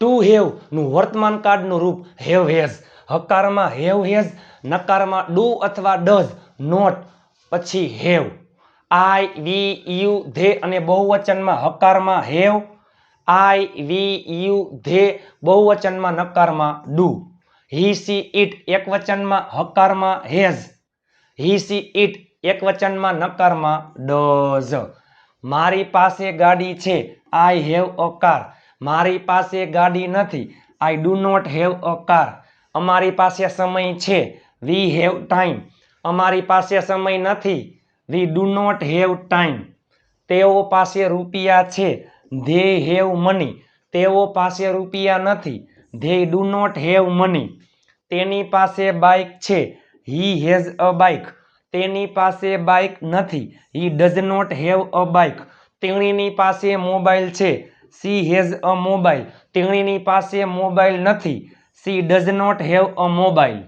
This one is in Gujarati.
ટુ હેવનું વર્તમાન કાળનું રૂપ હેવ હેઝ. હકારમાં હેવ હેઝ, નકારમાં ડુ અથવા ડઝ, નોટ, પછી have. I we you they અને બહુવચનમાં હકારમાં have. I we you they, બહુવચનમાં નકારમાં ડુ. હી સી ઇટ એકવચનમાં હકારમાં હેઝ. હી સી ઇટ એકવચનમાં નકારમાં ડઝ. મારી પાસે ગાડી છે. I have a car. મારી પાસે ગાડી નથી. I do not have a car અમારી પાસે સમય છે. વી હેવ ટાઈમ અમારી પાસે સમય નથી. We do not have time તેઓ પાસે રૂપિયા છે. ધે હેવ મની તેઓ પાસે રૂપિયા નથી. They do not have money તેની પાસે બાઇક છે. હી હેઝ અ બાઇક તેની પાસે બાઇક નથી. He does not have a bike તેણીની પાસે મોબાઈલ છે. સી હેઝ અ મોબાઈલ તેણીની પાસે મોબાઈલ નથી. She does not have a mobile